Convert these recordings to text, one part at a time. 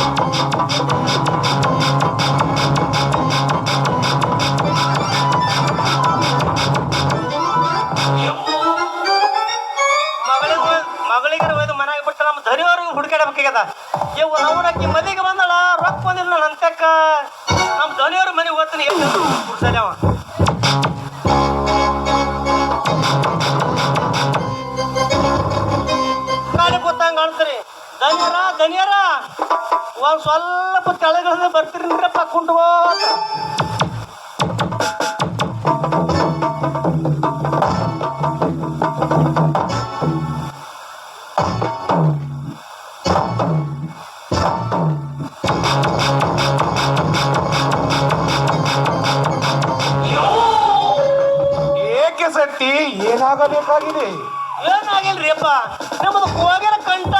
Oh. ಏಕೆ ಸಟ್ಟಿ ಏನಾಗಬೇಕಾಗಿದೆ? ಏನಾಗಿಲ್ರಿ ಅಪ್ಪ? ನಿಮ್ಮದು ಹೋಗಿರ ಕಂಠ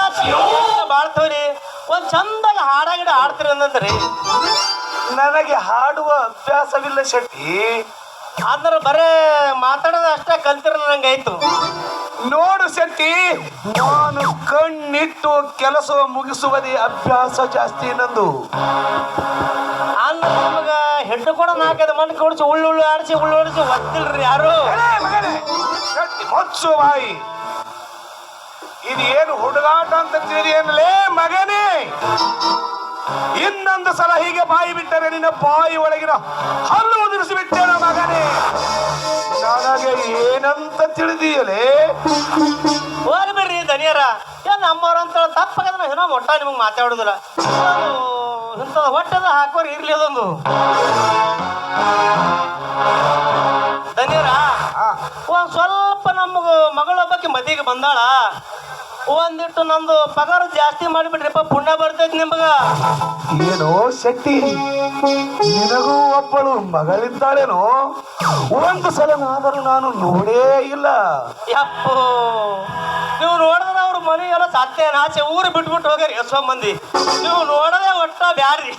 ಬಾಳ್ತವ್ರಿ. ಒಂದ್ ಚಂದಾಗ ಹಾಡ ಗಿಡ ಹಾಡ್ತೀರಿ ಅಂದ್ರಿ ನನಗೆ ಹಾಡುವ ಅಭ್ಯಾಸವಿಲ್ಲ ಶೆಟ್ಟಿ. ಆದ್ರೆ ಬರೇ ಮಾತಾಡೋದು ಅಷ್ಟೇ ಕಲ್ತಿರ ನಂಗಾಯ್ತು. ನೋಡು ಶೆಟ್ಟಿ ನಾನು ಕಣ್ಣಿಟ್ಟು ಕೆಲಸ ಮುಗಿಸುವುದೇ ಅಭ್ಯಾಸ ಜಾಸ್ತಿ ನಂದು. ಅಂದ್ರೆ ಹೆಡ್ಡು ಕೂಡ ನಾಲ್ಕೈದು ಮಣ್ಣು ಕೊಡಿಸಿ ಉಳ್ಳು ಉಳ್ಳು ಆಡಿಸಿ ಉಳ್ಳು ಆಡಿಸಿ ಒತ್ತಿಲ್ರಿ ಯಾರು? ಮುಚ್ಚು ಬಾಯಿ. ಇದು ಏನು ಹುಡುಗಾಟ ಅಂತ ತಿಳಿಯೇನಲೇ ಮಗನೇ. ಇನ್ನೊಂದು ಸಲ ಹೀಗೆ ಬಾಯಿ ಬಿಟ್ಟರೆ ನಿನ್ನ ಬಾಯಿ ಒಳಗಿನ ಹಲ್ಲು ಉದುರಿಸಿ ಬಿಟ್ಟೇನ ಮಗನೇ. ನನಗೆ ಏನಂತ ತಿಳಿದೀಯಲೇ? ಹೋಗ್ಬಿಡ್ರಿ ದನಿಯರ ಏನ್ ನಮ್ಮವ್ರಂತ ತಪ್ಪಾಗದ ಏನೋ ಒಟ್ಟ ನಿಮಗೆ ಮಾತಾಡೋದಿಲ್ಲ. ಇಂಥದ್ದು ಹೊಟ್ಟೆದ ಹಾಕೋರು ಇರ್ಲಿ ಅದೊಂದು. ಧನ್ಯರಾ ಆ, ಒಂದ್ ಸ್ವಲ್ಪ ನಮಗ ಮಗಳೊಬ್ಬಕ್ಕೆ ಮದಿಗೆ ಬಂದಾಳ. ಒಂದಿಟ್ಟು ನಮ್ದು ಪಗಾರ ಜಾಸ್ತಿ ಮಾಡಿಬಿಟ್ರಿಪ್ಪ ಪುಣ್ಯ ಬರ್ತೈತಿ ನಿಮಗೆ. ಏನೋ ಶಕ್ತಿ. ನಿನಗೂ ಒಬ್ಬಳು ಮಗಳಿದ್ದಾಳೇನೋ. ಒಂದು ಸಲನಾದರೂ ನಾನು ನೋಡೇ ಇಲ್ಲ. ಯಪ್ಪೋ ನೀವು ನೋಡಿದ್ರೆ ಅವ್ರ ಮನೆ ಎಲ್ಲ ಸತ್ಯ ನಾಚೆ ಊರು ಬಿಟ್ಬಿಟ್ಟು ಹೋಗ್ಯಾರ ಎಷ್ಟೋ ಮಂದಿ ನೀವು ನೋಡದೆ ಒಟ್ಟ ಬ್ಯಾರಿ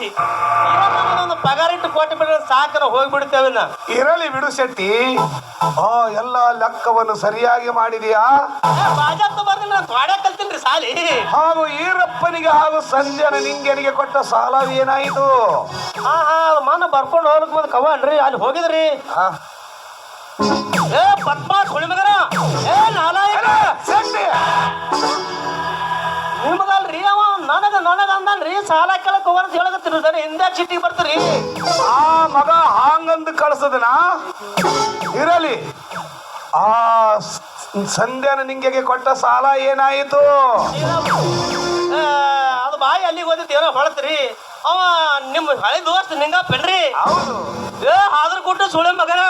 ಒಂದು ಪಗಾರ ಇಟ್ಟು ಕೊಟ್ಟು ಬಿಡ್ರೆ ಸಾಕನ ಹೋಗ್ಬಿಡ್ತೇವೆ ನಾ ಇರಲಿ ಬಿಡು ಶೆಟ್ಟಿ. ಆ ಎಲ್ಲ ಲೆಕ್ಕವನ್ನು ಸರಿಯಾಗಿ ಮಾಡಿದೀಯಾ? ಬಾಜಾತ ಬರ್ದಿಲ್ಲ ನಾನು ತ್ವಾಡ ಕಲ್ತೀನಿ ಸಾಲಿ. ಹಾಗೂ ಈರಪ್ಪನಿಗೆ ಹಾಗೂ ಸಂಜನ ನಿಂಗೆ ಕೊಟ್ಟ ಸಾಲವೇನಾಯಿತು ಹಾ ಹಾ ಮನ ಬರ್ಕೊಂಡು ಹೋಗ್ಲಿಕ್ಕೆ ಬಂದು ಕವನ್ರಿ ಅಲ್ಲಿ ಹೋಗಿದ್ರಿ. ಏ ಮಗನ ಏ ಶೆಟ್ಟಿ ನಿಮಗಲ್ರಿ ಅವ? ನನಗ ನನಗ ಅಂದನ್ರಿ. ಸಾಲ ಕೇಳಕ್ ಹೋಗೋಣ ಅಂತ ಸರ್. ಹಿಂದೆ ಚಿಟ್ಟಿ ಬರ್ತೀರಿ. ಆ ಮಗ ಹಾಂಗಂದು ಕಳ್ಸದನ? ಇರಲಿ. ಆ ಸಂಧ್ಯಾನ ನಿಂಗೆ ಕೊಟ್ಟ ಸಾಲ ಏನಾಯಿತು? ಅದು ಬಾಯಿ ಅಲ್ಲಿಗೆ ಹೋದಿತ್ತು. ಏನೋ ಹೊಳತ್ರಿ. ಅವ ನಿಮ್ಮ ಹಳೆ ದೋಸ್ತ್ ನಿಂಗಪ್ಪನ್ರಿ. ಹೌದು. ಏ ಹಾದ್ರ ಕೊಟ್ಟು ಸುಳೆ ಮಗನ.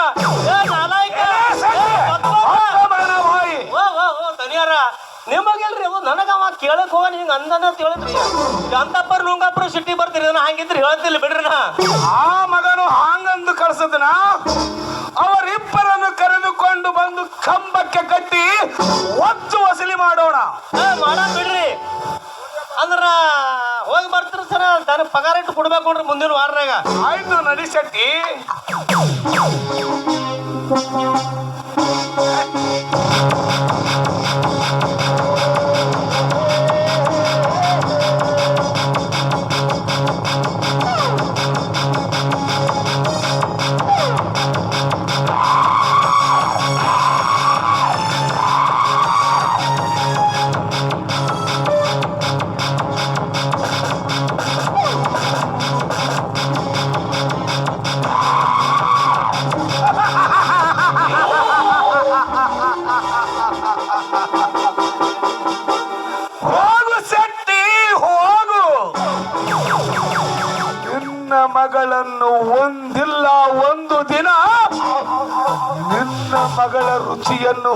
ಏ ನಾಲಾಯಕ ಅವ ಕೇಳಕ್ ಹಿಂಗೆ ಅಂತ ಹೇಳಿದ್ರಿ. ಅಂತಪ್ಪರ್ ನುಂಗಪ್ಪರು ಸಿಟ್ಟಿ ಬರ್ತೀರಿ ನಾನು ಹಂಗಿದ್ರಿ ಹೇಳ್ತಿಲ್ಲ ಬಿಡ್ರಿ ನಾ. ಆ ಮಗನು ಹಾಂಗಂದು ಕಳ್ಸದನ ಅವರಿಬ್ಬರನ್ನು ಕರೆದುಕೊಂಡು ಬಂದು ಕಂಬಕ್ಕೆ ಕಟ್ಟಿ ಒತ್ತು ವಸೂಲಿ ಮಾಡೋಣ. ಮಾಡ ಬಿಡ್ರಿ. ಅಂದ್ರ ಹೋಗಿ ಬರ್ತೀರಿ ಸರ ತನ ಪಗಾರ ಇಟ್ಟು ಕೊಡ್ಬೇಕು ನೋಡ್ರಿ ಮುಂದಿನ ವಾರನಾಗ. ಆಯ್ತು ನಡಿ ಶೆಟ್ಟಿ. ಕೈಯನ್ನು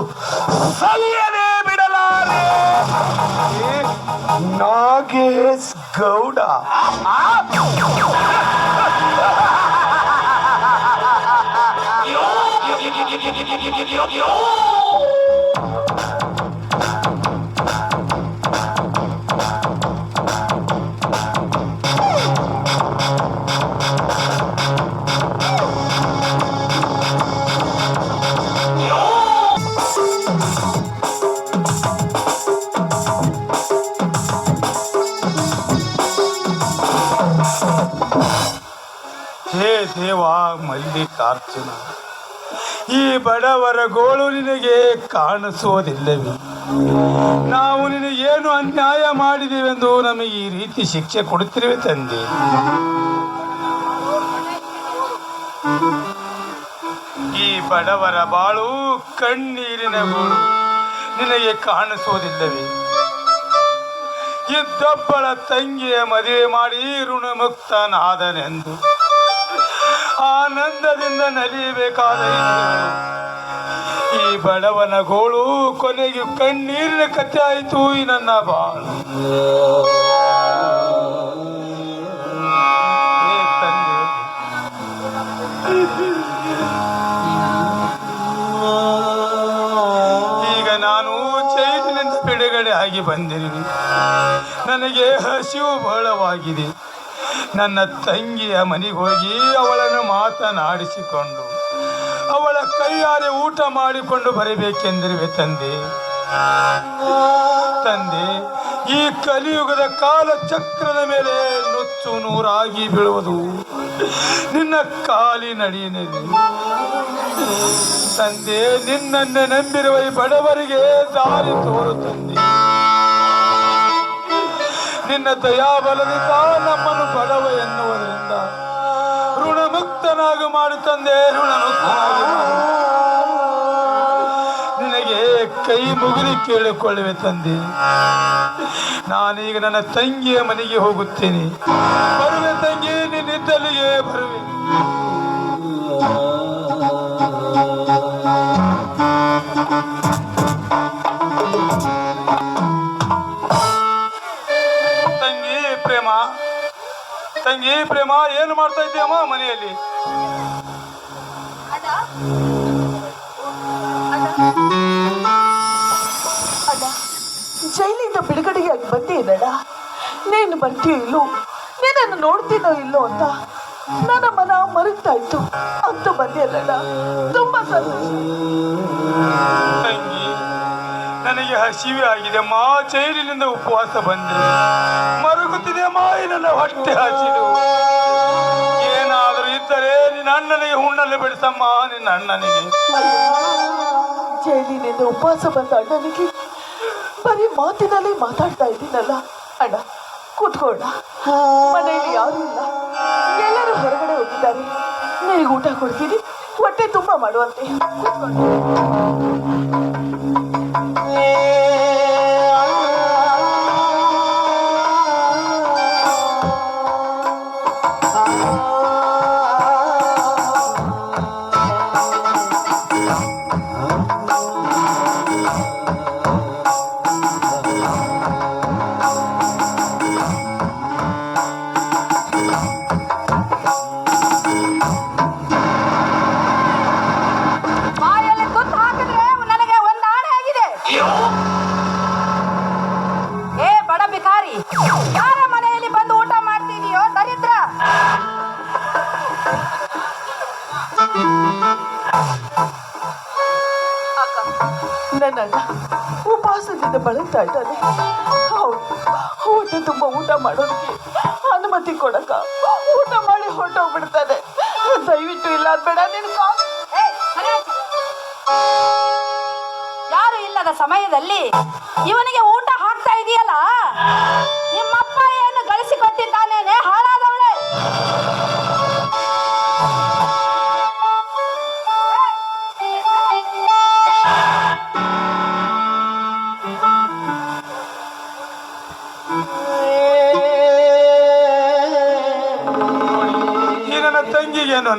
ಸಲ್ಲದೆ ಬಿಡಲಾರೆ Nagesh Gowda Yo, yo, yo, yo, yo, yo, yo, yo. Mallikarjuna, ಈ ಬಡವರ ಗೋಳು ನಿನಗೆ ಕಾಣಿಸುವುದಿಲ್ಲವೇ? ನಾವು ನಿನಗೇನು ಅನ್ಯಾಯ ಮಾಡಿದೆವೆಂದು ನಮಗೆ ಈ ರೀತಿ ಶಿಕ್ಷೆ ಕೊಡುತ್ತಿರುವೆ ತಂದೆ. ಈ ಬಡವರ ಬಾಳು ಕಣ್ಣೀರಿನ ಗೋಳು ನಿನಗೆ ಕಾಣಿಸುವುದಿಲ್ಲವೇ? ಇದ್ದೊಬ್ಬಳ ತಂಗಿಯ ಮದುವೆ ಮಾಡಿ ಋಣಮುಕ್ತನಾದನೆಂದು. ಆನಂದದಿಂದ ನಲಿಯಬೇಕಾದ ಈ. ಬಡವನ ಗೋಳು ಕೊನೆಗೆ ಕಣ್ಣೀರಿನ ಕಥೆ ಆಯಿತು, ಈ ನನ್ನ ಬಾಳು. ಈಗ ನಾನು ಜೈಲಿನಿಂದ ಬಿಡುಗಡೆ ಆಗಿ ಬಂದಿರಿ ನನಗೆ ಹಸಿವು ಬಹಳವಾಗಿದೆ. ನನ್ನ ತಂಗಿಯ ಮನೆಗೆ ಹೋಗಿ ಅವಳನ್ನು ಮಾತನಾಡಿಸಿಕೊಂಡು ಅವಳ ಕೈಯಾರೆ ಊಟ ಮಾಡಿಕೊಂಡು ಬರಬೇಕೆಂದಿರುವೆ ತಂದೆ. ತಂದೆ, ಈ ಕಲಿಯುಗದ ಕಾಲ ಚಕ್ರದ ಮೇಲೆ ನುಚ್ಚು ನೂರಾಗಿ ಬೀಳುವುದು ನಿನ್ನ ಕಾಲಿ ಕಾಲಿನಡಿಯಲ್ಲಿ ತಂದೆ, ನಿನ್ನನ್ನೇ ನಂಬಿರುವ ಬಡವರಿಗೆ ದಾರಿ ತೋರು ತಂದೆ. ನಿನ್ನ ದಯಾಬಲದಿಂದ ನಮ್ಮನ್ನು ಬಡವ ಎನ್ನುವುದರಿಂದ ಋಣಮುಕ್ತನಾಗಿ ಮಾಡು ತಂದೆ, ಋಣಮುಕ್ತನಾಗಿ ನಿನಗೆ ಕೈ ಮುಗಿದು ಕೇಳಿಕೊಳ್ಳುವೆ ತಂದೆ. ನಾನೀಗ ನನ್ನ ತಂಗಿಯ ಮನೆಗೆ ಹೋಗುತ್ತೇನೆ. ಬರುವೆ ತಂಗಿ ನಿನ್ನಿದ್ದಲ್ಲಿಗೆ ಬರುವೆ. ತಂಗಿ ಪ್ರೇಮ ಏನು ಮಾಡ್ತಾ ಇದ್ದೀಯಮ್ಮ ಮನೆಯಲ್ಲಿ? ಜೈಲಿಂದ ಬಿಡುಗಡೆಯಾಗಿ ಬಂದಿದ್ದಣ್ಣ ನೀನು ಬರ್ತೀಯೋ ಇಲ್ಲೋ? ನೀನನ್ನು ನೋಡ್ತೀನೋ ಇಲ್ಲೋ ಅಂತ? ನನ್ನ ಮನ ಮರುಗ್ತಾ ಇತ್ತು. ಅಂತ ಬಂದಿರಲ್ಲ ತುಂಬಾ ಸಂತೋಷ. ಹಸಿವೆ ಆಗಿದೆ ಮಾ ಜೈಲಿನಿಂದ ಉಪವಾಸ ಬಂದಿದೆ. ಮರುಗುತ್ತಿದೆ ಈ ನನ್ನ ಹೊಟ್ಟೆ ಹಸಿದು. ಏನಾದರೂ ಇದ್ದರೆ ನಿನ್ನ ಅಣ್ಣನಿಗೆ ಹುಣ್ಣಲ್ಲಿ ಬಿಡಿಸಮ್ಮ ನಿನ್ನ ಅಣ್ಣನಿಗೆ. ಜೈಲಿನಿಂದ ಉಪವಾಸ ಬಂದ ಅಣ್ಣನಿಗೆ ಬರೀ ಮಾತಿನಲ್ಲಿ ಮಾತಾಡ್ತಾ ಇದ್ದೀನಲ್ಲ. ಅಣ್ಣ ಕೂತ್ಕೋಣ ಮನೆಯಲ್ಲಿ ಯಾರು ಇಲ್ಲ. ಎಲ್ಲರೂ ಹೊರಗಡೆ ಹೋಗಿದ್ದಾರೆ. ನಿನಗೆ ಊಟ ಕೊಡ್ತೀನಿ. ಹೊಟ್ಟೆ ತುಂಬ ಮಾಡುವಂತೆ. ಕೂತ್ಕೊಳ್ಳಿ. ನನ್ನ ಉಪವಾಸದಿಂದ ಬಳಲ್ತಾ ಇದ್ದಾನೆ. ಹೌದು ಹೊಟ್ಟೆ ತುಂಬ ಊಟ ಮಾಡೋದಕ್ಕೆ ಅನುಮತಿ ಕೊಡಕ ಊಟ ಮಾಡಿ ಹೊರಟೋಗ್ಬಿಡ್ತಾನೆ. ದಯವಿಟ್ಟು ಇಲ್ಲ ಬೇಡ ನೀನು. ಯಾರು ಇಲ್ಲದ ಸಮಯದಲ್ಲಿ ಇವನಿಗೆ ಊಟ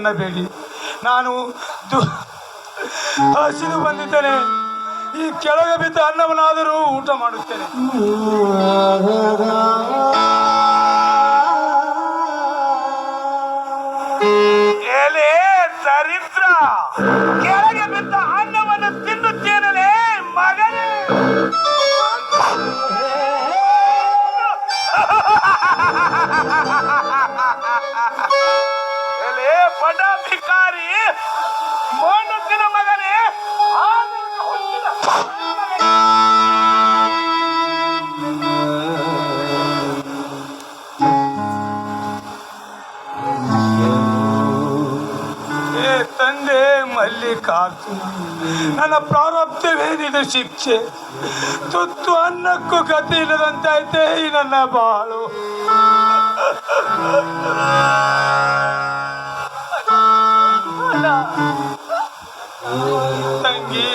ಅನ್ನಬೇಡಿ ನಾನು ದು ಹಸಿದು ಬಂದಿದ್ದೇನೆ. ಈ ಕೆಳಗೆ ಬಿದ್ದ ಅನ್ನವನ್ನಾದರೂ ಊಟ ಮಾಡುತ್ತೇನೆ. ಕಾತು ನನ್ನ ಪ್ರಾರಬ್ಧವೇನಿದೆ ಶಿಕ್ಷೆ ತುತ್ತು ಅನ್ನಕ್ಕೂ ಗತಿ ಇಲ್ಲದಂತಾಯ್ತೆ ಈ ನನ್ನ ಬಾಳು ತಂಗಿ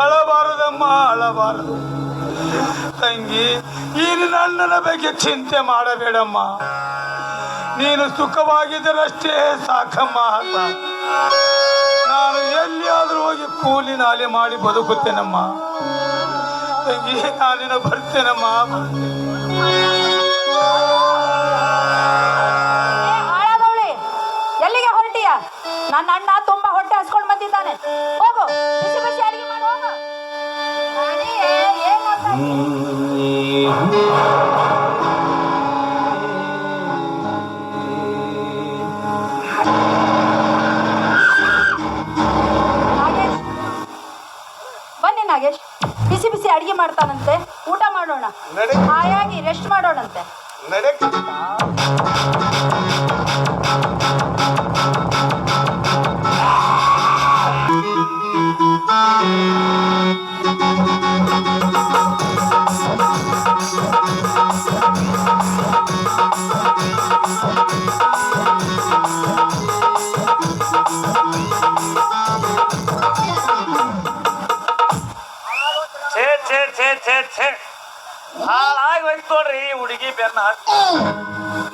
ಅಳಬಾರದಮ್ಮ ಅಳಬಾರದು ತಂಗಿ ಈ ಅಣ್ಣನ ಬಗ್ಗೆ ಚಿಂತೆ ಮಾಡಬೇಡಮ್ಮ ನೀನು ಸುಖವಾಗಿದ್ದರಷ್ಟೇ ಸಾಕಮ್ಮ ಎಲ್ಲಿಯಾದರೂ ಹೋಗಿ ಕೂಲಿ ನಾಲಿ ಮಾಡಿ ಬದುಕುತ್ತೇನಮ್ಮ? ತಂಗಿ ನಾಲಿನ ಬರ್ತೇನಮ್ಮ? ಹಾಳಾದವ್ಳೆ ಎಲ್ಲಿಗೆ ಹೊರಟಿಯ? ನನ್ನ ಅಣ್ಣ ತುಂಬಾ ಹೊಟ್ಟೆ ಹಸ್ಕೊಂಡ್ ಬಂದಿದ್ದಾನೆ. ಹೋಗು ಬಿಸಿ ಬಿಸಿ ಅಡಿಗೆ ಮಾಡಿ ಹೋಗು. ಬೆನ್ನ ಹತ್ತಿ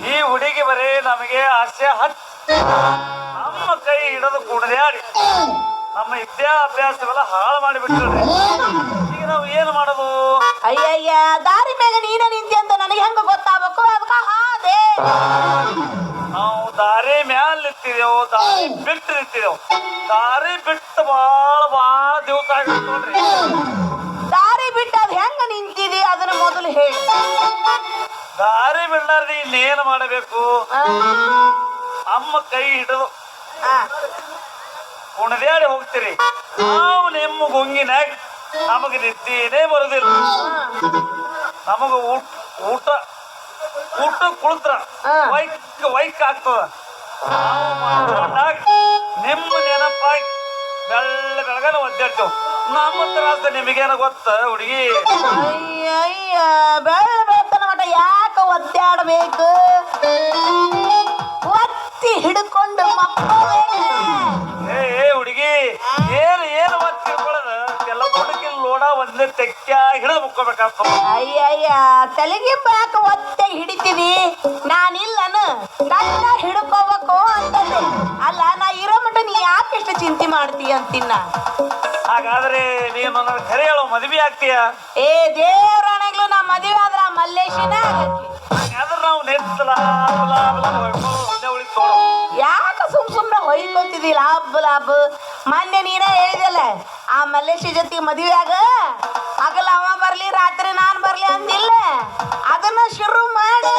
ಈ ಹುಡುಗಿ ಬರೀ ನಮಗೆ ಆಸೆ ಹಚ್ಚಿ ನಮ್ಮ ಕೈ ಹಿಡಿದು ಆಡಿ. ನಮ್ಮ ವಿದ್ಯಾಭ್ಯಾಸವೆಲ್ಲ ಹಾಳು ಮಾಡಿಬಿಟ್ರಿ ಈಗ ನಾವು ಏನು ಮಾಡೋದು? ಅಯ್ಯಯ್ಯ ದಾರಿ ಮೇಲೆ ನೀನ ನಿಂತಿ ಅಂತ ನನಗೆ ಹೆಂಗ ಗೊತ್ತಾಗಬೇಕು? ಅದಕ್ಕೆ ಹಾದೆ ನಾವು ದಾರಿ ಮ್ಯಾಲ ನಿಂತಿದೆವು ದಾರಿ ಬಿಟ್ಟು ನಿಂತಿದೆವು. ದಾರಿ ಬಿಟ್ಟು ಬಹಳ ಬಹಳ ದಿವಸ ಆಗಿತ್ತು ನೋಡ್ರಿ. ದಾರಿ ಬಿಟ್ಟು ಅದು ಹೆಂಗ ನಿಂತಿದಿ? ಅದನ್ನ ಮೊದಲು ಹೇಳಿ. ದಾರಿ ಬಿಡ್ಲಾರ್ದೆ ಇನ್ನೇನು ಮಾಡಬೇಕು? ಅಮ್ಮ ಕೈ ಹಿಡಿದು ಕುಣದ್ಯಾಡಿ ಹೋಗ್ತೀರಿ. ನಾವು ನಿಮ್ಮ ಗುಂಗಿನಾಗ ನಮಗೆ ನಿದ್ದೆನೇ ಬರುದಿಲ್ಲ. ನಮಗ ಊಟ ಊಟ ಊಟ ಕುಳಿತ್ರ ವೈಕ್ ವೈಕ್ ಆಗ್ತದ. ನಿಮ್ಮ ನೆನಪಾಗಿ ಬೆಳ್ಳ ಬೆಳಗನ ಒದ್ದಾಡ್ತೇವ್. ನಮ್ಮ ತ್ರಾಸ ನಿಮಗೇನ ಗೊತ್ತ ಹುಡುಗಿ? ಅಯ್ಯ ಬೆಳ್ಳ ಬೆಳತನ ಮಟ ಯಾಕ ಒದ್ದಾಡಬೇಕು. ಒತ್ತಿ ಹಿಡ್ಕೊಂಡು ಏ ಹುಡುಗಿ ಏನು ಏನು ಒತ್ತಿ ಎಲ್ಲ ಒಂದೇ ತೆಕ್ಕ ಹಿಡಿದು ಮುಕ್ಕೋಬೇಕಾಗ್ತದ. ಅಯ್ಯಯ್ಯ ತಲೆಗೆ ಬಾಕ ಒತ್ತೆ ಹಿಡಿತೀವಿ ನಾನಿಲ್ಲನು ನನ್ನ ಹಿಡ್ಕೋಬೇಕು ಅಂತ ಅಲ್ಲ ನಾ ಇರೋ ಯಾಕೆ ಎಷ್ಟು ಚಿಂತೆ ಮಾಡ್ತೀಯ ಅಂತಿನ್ನ? ಹಾಗಾದ್ರೆ ನೀನು ನನ್ನ ಕರೆ ಹೇಳೋ ಮದುವೆ ಆಗ್ತೀಯ? ಏ ದೇವ್ರಾಣೆಗ್ಲು ನಾ ಮದುವೆ ಆದ್ರ ಮಲ್ಲೇಶಿನ ಹಾಗಾದ್ರೆ ನಾವು ನೆತ್ತಲ ಒಂದೇ ಉಳಿತು ನೋಡು ಯಾಕ ಸುಮ್ ಸುಮ್ನೆ ಹೊಯ್ಕೊಂತಿದಿ ಲಾಭ ಲಾಭ ಮೊನ್ನೆ ನೀನೇ ಹೇಳಿದಲ್ಲ ಆ ಮಲ್ಲೇಶಿ ಮದುವೆ ಆಗ? ಹಗಲ ಅವ ಬರ್ಲಿ ರಾತ್ರಿ ನಾನ್ ಬರ್ಲಿ ಅಂದಿಲ್ಲ. ಅದನ್ನ ಶುರು ಮಾಡು.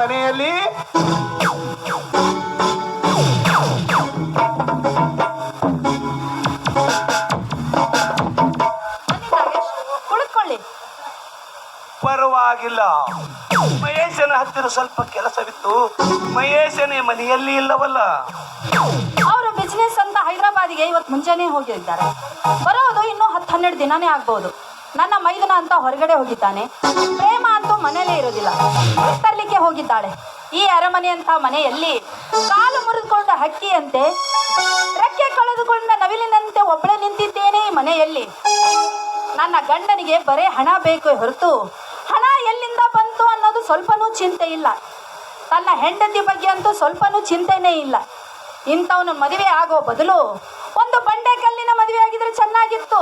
ಮನೆಯಲ್ಲಿ? ಕುಳಿತುಕೊಳ್ಳಿ. ಪರವಾಗಿಲ್ಲ. ಮಹೇಶನ ಹತ್ತಿರ ಸ್ವಲ್ಪ ಕೆಲಸವಿತ್ತು. ಮಹೇಶನೇ ಮನೆಯಲ್ಲಿ ಇಲ್ಲವಲ್ಲ? ಅವರು ಬಿಸ್ನೆಸ್ ಅಂತ ಹೈದರಾಬಾದಿಗೆ ಇವತ್ತು ಮುಂಜಾನೆ ಹೋಗಿದ್ದಾರೆ ಬರೋದು ಇನ್ನೂ ಹತ್ತು ಹನ್ನೆರಡು ದಿನನೇ ಆಗ್ಬೋದು. ನನ್ನ ಮೈದನ ಅಂತ ಹೊರಗಡೆ ಹೋಗಿದ್ದಾನೆ. ಪ್ರೇಮ ಅಂತೂ ಮನೇಲೇ ಇರೋದಿಲ್ಲ. ತರ್ಲಿಕ್ಕೆ ಹೋಗಿದ್ದಾಳೆ. ಈ ಅರಮನೆ ಅಂತ ಮನೆಯಲ್ಲಿ ಕಾಲು ಮುರಿದುಕೊಂಡ ಹಕ್ಕಿಯಂತೆ ರೆಕ್ಕೆ ಕಳೆದುಕೊಂಡ ನವಿಲಿನಂತೆ ಒಬ್ಬಳೆ ನಿಂತಿದ್ದೇನೆ ಈ ಮನೆಯಲ್ಲಿ. ನನ್ನ ಗಂಡನಿಗೆ ಬರೇ ಹಣ ಬೇಕು ಹೊರತು ಹಣ ಎಲ್ಲಿಂದ ಬಂತು ಅನ್ನೋದು ಸ್ವಲ್ಪನೂ ಚಿಂತೆ ಇಲ್ಲ. ತನ್ನ ಹೆಂಡತಿ ಬಗ್ಗೆ ಅಂತೂ ಸ್ವಲ್ಪನೂ ಚಿಂತೆನೇ ಇಲ್ಲ. ಇಂಥವನು ಮದುವೆ ಆಗೋ ಬದಲು ಒಂದು ಬಂಡೆ ಕಲ್ಲಿನ ಮದುವೆ ಆಗಿದ್ರೆ ಚೆನ್ನಾಗಿತ್ತು.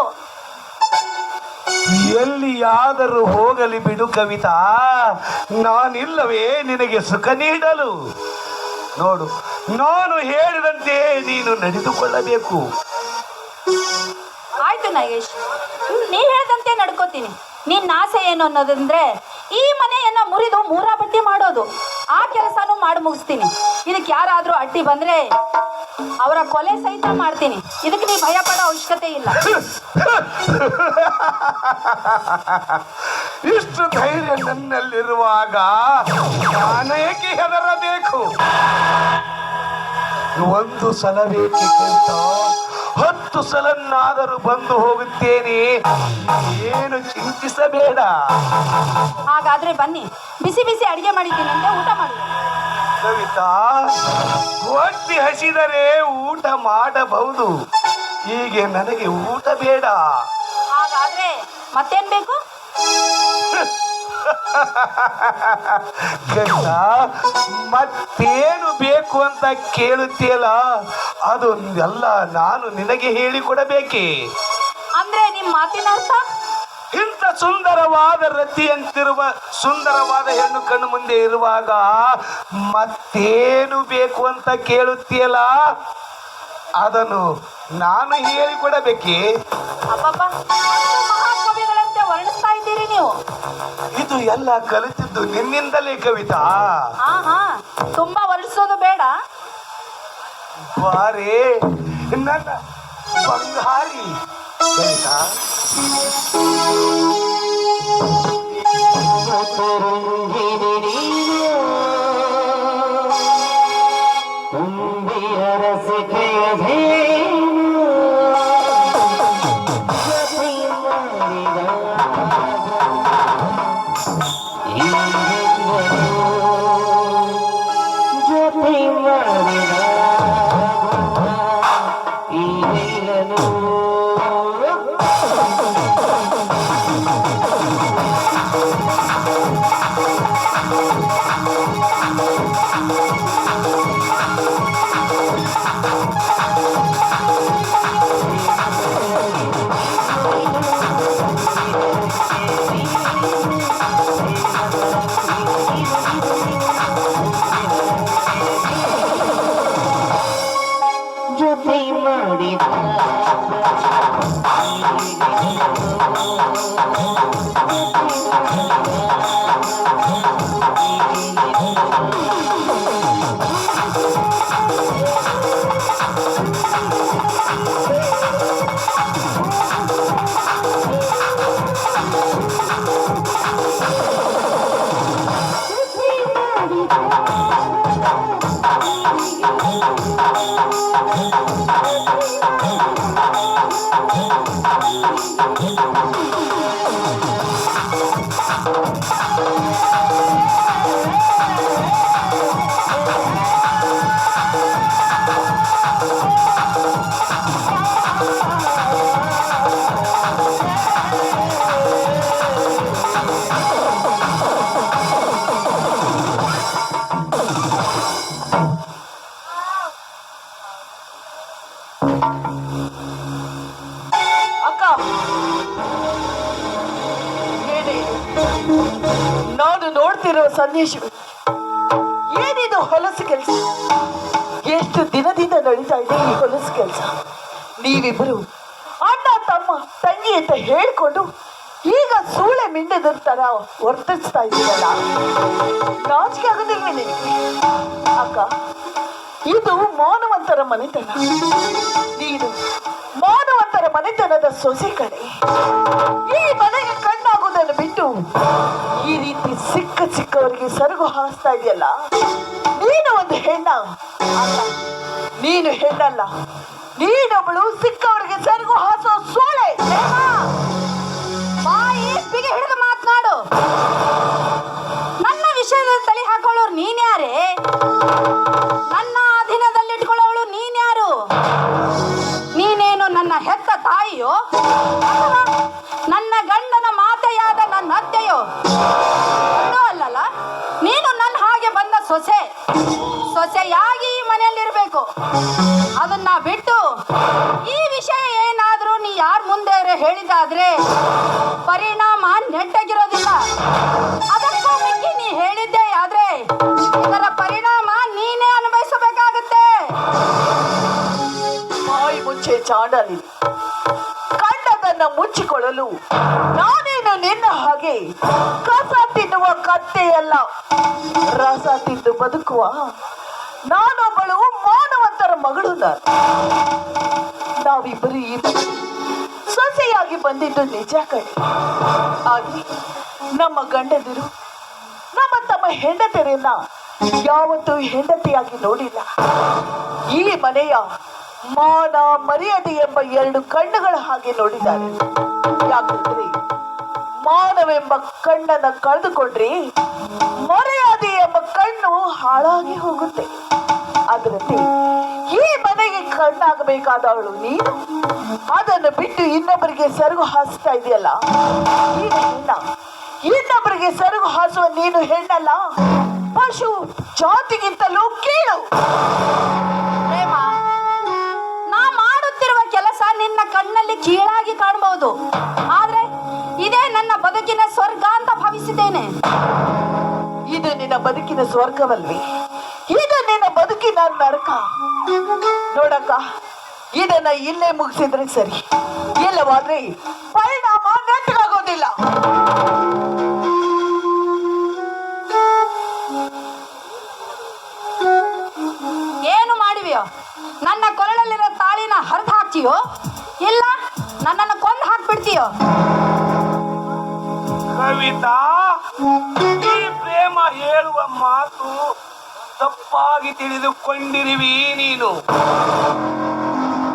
ಎಲ್ಲಿಯಾದರೂ ಹೋಗಲಿ ಬಿಡು ಕವಿತಾ. ನಾನಿಲ್ಲವೇ ನಿನಗೆ ಸುಖ ನೀಡಲು. ನೋಡು, ನಾನು ಹೇಳಿದಂತೆ ನೀನು ನಡೆದುಕೊಳ್ಳಬೇಕು. ಆಯ್ತು ನಾಗೇಶ್, ನೀ ಹೇಳಿದಂತೆ ನಡ್ಕೋತೀನಿ. ನಿನ್ನ ಆಸೆ ಏನು ಅನ್ನೋದಂದ್ರೆ, ಈ ಮನೆಯನ್ನ ಮುರಿದು ಮೂರಾ ಬಟ್ಟಿ ಮಾಡೋದು. ಆ ಕೆಲಸನೂ ಮಾಡಿ ಮುಗಿಸ್ತೀನಿ. ಇದಕ್ಕೆ ಯಾರಾದ್ರೂ ಅಡ್ಡಿ ಬಂದ್ರೆ ಅವರ ಕೊಲೆ ಸಹಿತ ಮಾಡ್ತೀನಿ. ಇದಕ್ಕೆ ನೀವು ಭಯ ಪಡೋ ಅವಶ್ಯಕತೆ ಇಲ್ಲ. ಇಷ್ಟು ಧೈರ್ಯ ನನ್ನಲ್ಲಿರುವಾಗ ನಾನೇಕೆ ಹೆದರಬೇಕು? ಒಂದು ಸಲ ಬೇಕೆ ಹತ್ತು ಸಲನ್ನಾದರೂ ಬಂದು ಹೋಗುತ್ತೇನೆ. ಏನು ಚಿಂತಿಸಬೇಡ. ಹಾಗಾದ್ರೆ ಬನ್ನಿ ಬಿಸಿ ಬಿಸಿ ಅಡಿಗೆ ಮಾಡಿದ್ದೀನಿ ಅಂತ ಊಟ ಮಾಡಿ ಕವಿತಾ ಹೊಟ್ಟಿ ಹಸಿದರೆ ಊಟ ಮಾಡಬಹುದು. ಹೀಗೆ ನನಗೆ ಊಟ ಬೇಡ. ಹಾಗಾದ್ರೆ ಮತ್ತೇನ್ ಬೇಕು? ಗಂಡ ಮತ್ತೇನು ಬೇಕು ಅಂತ ಕೇಳುತ್ತೀಯಲ್ಲ ಅದೊಂದೆಲ್ಲ ನಾನು ನಿನಗೆ ಹೇಳಿಕೊಡಬೇಕೇ. ಅಂದ್ರೆ ನಿಮ್ ಮಾತಿನ ಅರ್ಥ? ಇಂಥ ಸುಂದರವಾದ ರತಿಯಂತಿರುವ ಸುಂದರವಾದ ಹೆಣ್ಣು ಕಣ್ಣು ಮುಂದೆ ಇರುವಾಗ ಮತ್ತೇನು ಬೇಕು ಅಂತ ಕೇಳುತ್ತೀಯಲ್ಲ ಅದನ್ನು ನಾನು ಹೇಳಿಕೊಡಬೇಕೆ. ಅಬ್ಬಬ್ಬ ನೀವು ಇದು ಎಲ್ಲ ಕಲಿತಿದ್ದು ನಿನ್ನಿಂದಲೇ ಕವಿತಾ. ಹಾ ಹಾ. ತುಂಬಾ ವರ್ಷೋದು ಬೇಡ. ಬಾರೇ ನನ್ನ ಬಂಗಾರಿ. ಕವಿತಾ Senhor. ನಾನು ನೋಡ್ತಿರೋ ಸಂದೇಶ ಏನಿದು ಹೊಲಸು ಕೆಲಸ? ಎಷ್ಟು ದಿನದಿಂದ ನಡೀತಾ ಇದೆ ಈ ಹೊಲಸು ಕೆಲಸ? ನೀವಿಬ್ಬರು ಅಣ್ಣ, ತಮ್ಮ, ತಂಗಿ ಅಂತ ಹೇಳ್ಕೊಂಡು ಈಗ ಸೂಳೆ ಮಿಂಡದ ತರ ವರ್ತಿಸ್ತಾ ಇದ್ದೀರಲ್ಲ? ನಾಚಿಕೆ ಆಗೋದಿಲ್ವೇ ನಿನಗೆ? ಅಕ್ಕ, ಇದು ಮಾನವಂತರ ಮನೆತನ. ನೀನು ಮಾನವಂತರ ಮನೆತನದ ಸೊಸೆ ಕಡೆ ಈ ಮನೆಗೆ ಬಿಟ್ಟು ಈ ರೀತಿ ಸಿಕ್ಕ ಸಿಕ್ಕವರಿಗೆ ಸರಗು ಹಾಸ್ತಾ ಇದೆಯಲ್ಲ? ನೀನು ಒಂದು ಹೆಣ್ಣ. ನೀನು ಹೆಣ್ಣಲ್ಲ. ನೀನೊಬ್ಬಳು ಸಿಕ್ಕವರಿಗೆ ಸರಗು ಹಾಸೋ ಸೋಳೆ. ಬಾಯಿ ಬಿಗಿ ಹಿಡಿದು ಮಾತನಾಡು. ನನ್ನ ವಿಷಯದಲ್ಲಿ ತಲೆ ಹಾಕೊಳ್ಳೋರು ನೀನ್ಯಾರೇ? ಹೇಳಿದಾದ್ರೆ ಪರಿಣಾಮ ನೆಟ್ಟಗಿರೋದಿಲ್ಲ. ಅದಕ್ಕೂ ಮಿಕ್ಕಿ ನೀ ಹೇಳಿದ್ದೆ, ಆದ್ರೆ ಇದರ ಪರಿಣಾಮ ನೀನೇ ಅನುಭವಿಸಬೇಕಾಗುತ್ತೆ. ಬಾಯಿ ಮುಚ್ಚೆ ಚಾಂಡಲಿ ಕಣ್ಣದನ್ನ ಮುಚ್ಚಿಕೊಳ್ಳಲು ನಾನೇನು ನಿನ್ನ ಹಾಗೆ ಕಸ ತಿನ್ನುವ ಕತ್ತೆಯಲ್ಲ. ರಸ ತಿಂದು ಬದುಕುವ ನಾನೊಬ್ಬಳು ಮಾನವಂತರ ಮಗಳು ನಾವಿಬ್ಬರು ಈ ಸೊಸೆಯಾಗಿ ಬಂದಿದ್ದು ನಿಜ ಕಡೆ ಆದ್ರೆ ನಮ್ಮ ಗಂಡದಿರು, ನಮ್ಮ ತಮ್ಮ ಹೆಂಡತಿರನ್ನ ಯಾವತ್ತೂ ಹೆಂಡತಿಯಾಗಿ ನೋಡಿಲ್ಲ. ಈ ಮನೆಯ ಮಾನ ಮರ್ಯಾದೆ ಎಂಬ ಎರಡು ಕಣ್ಣುಗಳ ಹಾಗೆ ನೋಡಿದ್ದಾರೆ. ಯಾಕಂದ್ರೆ ಮಾನವೆಂಬ ಕಣ್ಣನ್ನು ಕಳೆದುಕೊಂಡ್ರೆ ಮರ್ಯಾದೆ ಎಂಬ ಕಣ್ಣು ಹಾಳಾಗಿ ಹೋಗುತ್ತೆ. ಅದರಂತೆ ಕಣ್ಣಾಗಬೇಕಾದವಳು ನೀನು ಅದನ್ನು ಬಿಟ್ಟು ಇನ್ನೊಬ್ಬರಿಗೆ ಸೆರಗು ಹಾಸ್ತಾ ಇದೆಯಲ್ಲ? ನೀನು ಹೆಣ್ಣ. ಇನ್ನೊಬ್ಬರಿಗೆ ಸೆರಗು ಹಾಸುವ ನೀನು ಹೆಣ್ಣಲ್ಲ? ಪಶು ಜಾತಿಗಿಂತಲೂ ಕೀಳು. ಪ್ರೇಮ ನಾ ಮಾಡುತ್ತಿರುವ ಕೆಲಸ ನಿನ್ನ ಕಣ್ಣಲ್ಲಿ ಕೀಳಾಗಿ ಕಾಣಬಹುದು. ಆದ್ರೆ ಇದೇ ನನ್ನ ಬದುಕಿನ ಸ್ವರ್ಗ ಅಂತ ಭಾವಿಸಿದ್ದೇನೆ. ಇದು ನಿನ್ನ ಬದುಕಿನ ಸ್ವರ್ಗವಲ್ವೇ? ನಿನ್ನ ಬದುಕಿನ ನರಕ. ನೋಡಕ್ಕ ಇದನ್ನ ಇಲ್ಲೇ ಮುಗಿಸಿದ್ರೆ ಸರಿ. ಇಲ್ಲವಾದ್ರೆ ಪರಿಣಾಮ ನೆಟ್ಟಗಾಗೋದಿಲ್ಲ ಏನು ಮಾಡಿವೆಯೋ ನನ್ನ ಕೊರಳಲ್ಲಿರೋ ತಾಳಿನ ಹರಿದು ಹಾಕ್ತೀಯೋ? ಇಲ್ಲ ನನ್ನನ್ನು ಕೊಂದು ಹಾಕ್ಬಿಡ್ತೀಯೋ? ಕವಿತಾ ಈ ಪ್ರೇಮ ಹೇಳುವ ಮಾತು ತಪ್ಪಾಗಿ ತಿಳಿದುಕೊಂಡಿರುವಿ ನೀನು.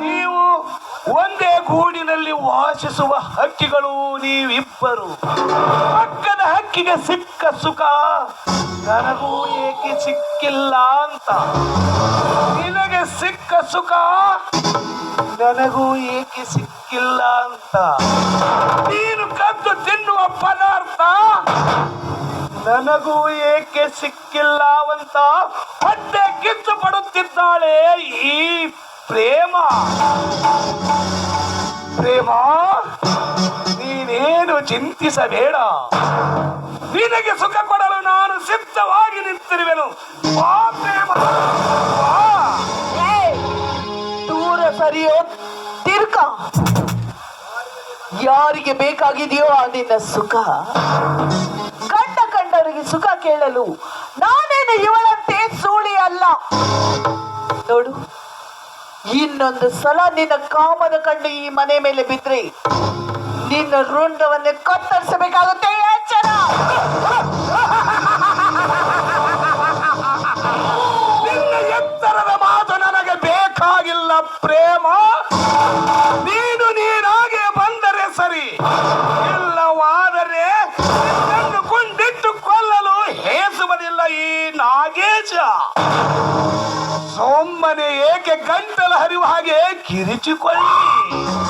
ನೀವು ಒಂದೇ ಗೂಡಿನಲ್ಲಿ ವಾಸಿಸುವ ಹಕ್ಕಿಗಳು ನೀವಿಬ್ಬರು. ಪಕ್ಕದ ಹಕ್ಕಿಗೆ ಸಿಕ್ಕ ಸುಖ ನನಗೂ ಏಕೆ ಸಿಕ್ಕಿಲ್ಲ ಅಂತ. ನಿನಗೆ ಸಿಕ್ಕ ಸುಖ ನನಗೂ ಏಕೆ ಸಿಕ್ಕಿಲ್ಲ ಅಂತ. ನೀನು ಕದ್ದು ತಿನ್ನುವ ಪದಾರ್ಥ ನನಗೂ ಏಕೆ ಸಿಕ್ಕಿಲ್ಲವಂತ ಹೊಟ್ಟೆ ಕಿಚ್ಚು ಪಡುತ್ತಿದ್ದಾಳೆ ಈ ಪ್ರೇಮ. ಪ್ರೇಮ, ನೀನೇನು ಚಿಂತಿಸಬೇಡ. ನಿನಗೆ ಸುಖ ಕೊಡಲು ನಾನು ಸಿದ್ಧವಾಗಿ ನಿಂತಿರುವೆನು. ಬಾ ಪ್ರೇಮ. ದೂರ ಸರಿಯೋ ತಿರ್ಕ. ಯಾರಿಗೆ ಬೇಕಾಗಿದೆಯೋ ಆ ನಿನ್ನ ಸುಖ. ಸುಖ ಕೇಳಲು. ನಾನೇನು ಇವಳಂತೆ ಸೂಳಿ ಅಲ್ಲ. ನೋಡು, ಇನ್ನೊಂದು ಸಲ ನಿನ್ನ ಕಾಮದ ಕಣ್ಣು ಈ ಮನೆ ಮೇಲೆ ಬಿದ್ರೆ ನಿನ್ನ ರುಂಡವನ್ನೇ ಕತ್ತರಿಸಬೇಕಾಗುತ್ತೆ ಎಚ್ಚರ ನಿನ್ನ ಎತ್ತರದ ಮಾತು ನನಗೆ ಬೇಕಾಗಿಲ್ಲ, ಪ್ರೇಮ. ನೀನು ನೀನಾಗೆ ಬಂದರೆ ಸರಿ. ಸೊಮ್ಮನೆ ಏಕೆ ಗಂಟಲು ಹರಿಯುವ ಹಾಗೆ ಕಿರಿಚಿಕೊಳ್ಳಿ